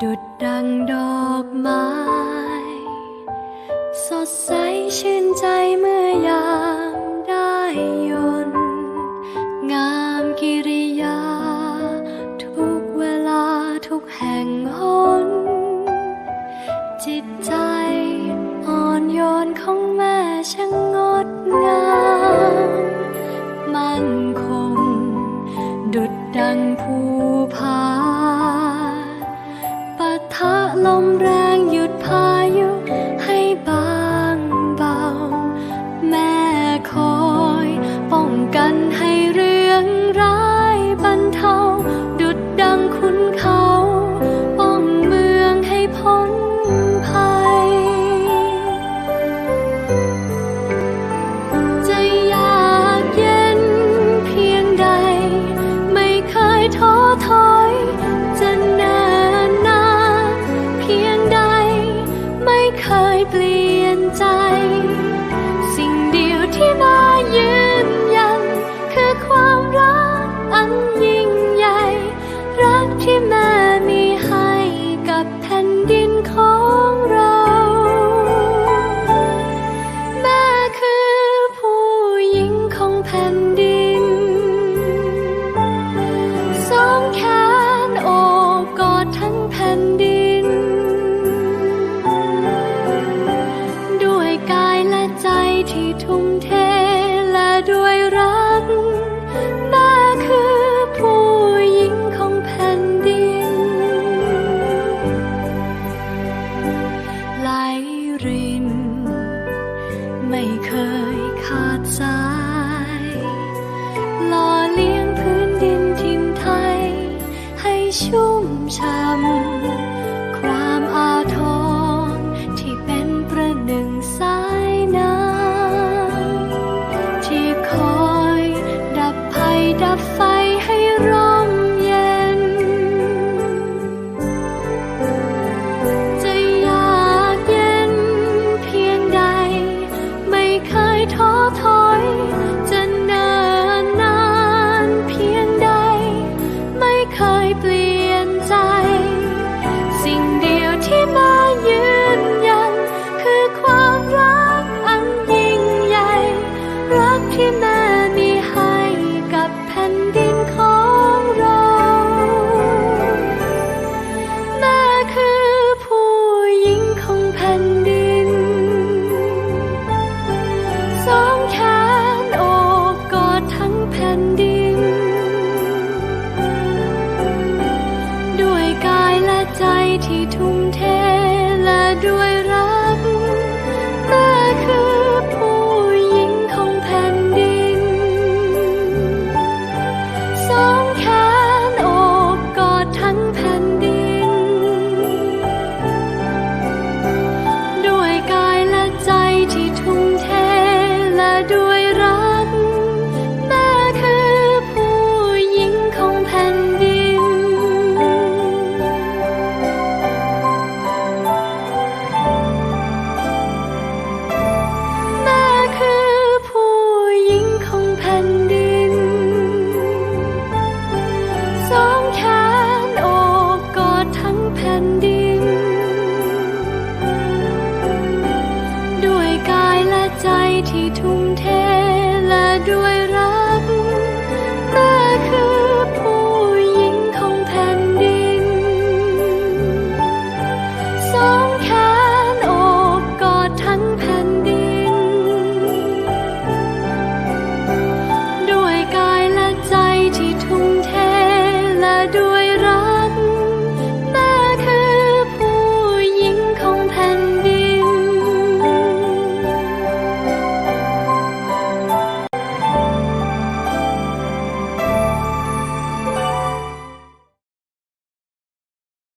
ดุดดังดอกไม้ สดใสชื่นใจเมื่อยามได้ยนงามกิริยา ทุกเวลาทุกแห่งหน จิตใจอ่อนโยนของแม่ช่างงดงามมั่นคง ดุดดังผู้ sombra ขาดสาย หล่อเลี้ยงพื้นดินทิมไทย ให้ชุ่มช่ำความอาทรที่เป็นประหนึ่งสายน้ำที่คอยดับภัยดับไฟ แม่มีให้กับแผ่นดินของเรา แม่คือผู้หญิงของแผ่นดิน สองแขนอบกอดทั้งแผ่นดิน ด้วยกายและใจที่ทุ่มเท do